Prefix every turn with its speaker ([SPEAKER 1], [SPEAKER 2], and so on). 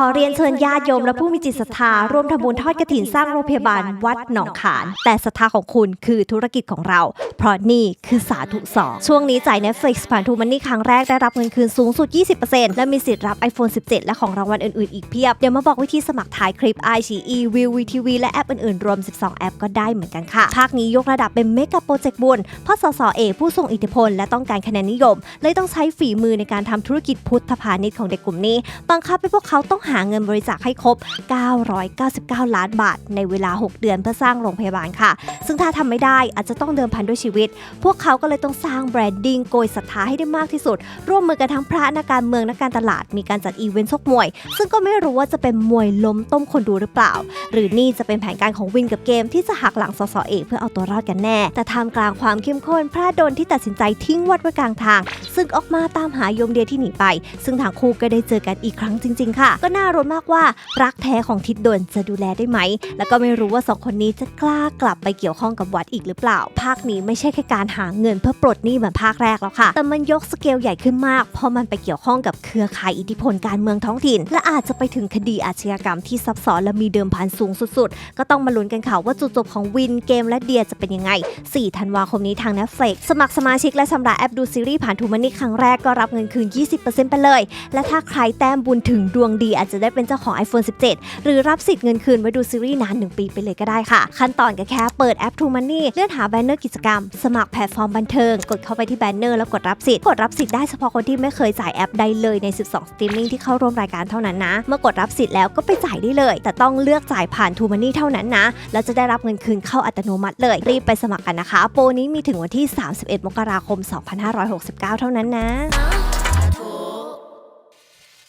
[SPEAKER 1] ขอเรียนเชิญญาติโยมและผู้มีจิตศรัทธาร่วมทำบุญทอดกระถินสร้างโรงพยาบาลวัดหนองขาน แต่ศรัทธาของคุณคือธุรกิจของเรา เพราะนี่คือสาธุสองช่วงนี้จ่าย Netflix ผ่านทูมันนี่ครั้งแรกได้รับเงินคืนสูงสุด 20%และมีสิทธิ์รับ iPhone 17 และของรางวัลอื่นๆ อีกเพียบ เดี๋ยวมาบอกวิธีสมัครถ่ายคลิป i อ e View VTV และแอปอื่นๆ รวม 12 แอปก็ได้เหมือนกันค่ะภาคนี้ยกระดับเป็นเมกะโปรเจกต์บุญเพราะสสเอผู้ทรงอิทธิพลและต้องการคะแนนนิยม เลยต้องใช้ฝีมือในการทำธุรกิจพุทธพาณิชย์ของเด็กกลุ่มนี้บังคับให้พวกเขาต้องหาเงินบริจาคให้ครบ 999 ล้านบาท ในเวลา 6 เดือนเพื่อสร้างโรงพยาบาลค่ะ ซึ่งถ้าทำไม่ได้อาจจะต้องเดิมพันด้วยชีวิต พวกเขาก็เลยต้องสร้างแบรนดิ้งโกยศรัทธาให้ได้มากที่สุด ร่วมมือกันทั้งพระนักการเมืองนักการตลาด มีการจัดอีเวนต์ชกมวย ซึ่งก็ไม่รู้ว่าจะเป็นมวยล้มต้มคนดูหรือเปล่า หรือนี่จะเป็นแผนการของวินกับเกมที่จะหักหลังสสเอกเพื่อเอาตัวรอดกันแน่ แต่ท่ามกลางความเข้มข้นพระดนที่ตัดสินใจทิ้งวัดไว้กลางทาง ซึ่งออกมาตามหายมเดียที่หนีไป ซึ่งทางคู่ก็ได้เจอกันอีกครั้งจริง ๆ ค่ะก็น่ารุ้นมากว่ารักแท้ของทิดดนจะดูแลได้ไหม แล้วก็ไม่รู้ว่าสองคนนี้จะกล้ากลับไปเกี่ยวข้องกับวัดอีกหรือเปล่า ภาคนี้ไม่ใช่แค่การหาเงินเพื่อปลดหนี้เหมือนภาคแรกแล้วค่ะ แต่มันยกสเกลใหญ่ขึ้นมาก เพราะมันไปเกี่ยวข้องกับเครือข่ายอิทธิพลการเมืองท้องถิ่น และอาจจะไปถึงคดีอาชญากรรมที่ซับซ้อนและมีเดิมพันสูงสุดๆ ก็ต้องมาลุ้นกันค่ะว่าจุดจบของวินเกมและเดียจะเป็นยังไง 4 ธันวาคมนี้ทาง Netflix สมัครสมาชิกและชำระแอปดูซีรีส์ผ่านทูมันนี่ครั้งแรกก็รับเงินคืน 20%ไปเลย และถ้าใครแต้มบุญถึงดวงดีอาจจะได้เป็นเจ้าของ iPhone 17 หรือรับสิทธิ์เงินคืนไว้ดูซีรีส์นาน 1 ปีไปเลยก็ได้ค่ะ ขั้นตอนก็แค่เปิดแอป True Money เลื่อนหาแบนเนอร์กิจกรรม สมัครแพลตฟอร์มบันเทิง กดเข้าไปที่แบนเนอร์แล้วกดรับสิทธิ์ กดรับสิทธิ์ได้เฉพาะคนที่ไม่เคยจ่ายแอปใดเลยใน 12 สตรีมมิ่งที่เข้าร่วมรายการเท่านั้นนะ เมื่อกดรับสิทธิ์แล้วก็ไปจ่ายได้เลย แต่ต้องเลือกจ่ายผ่าน True Money เท่านั้นนะแล้วจะได้รับเงินคืนเข้าอัตโนมัติเลย รีบไปสมัครกันนะคะ โปรนี้มีถึงวันที่ 31 มกราคม 2569 เท่านั้นนะ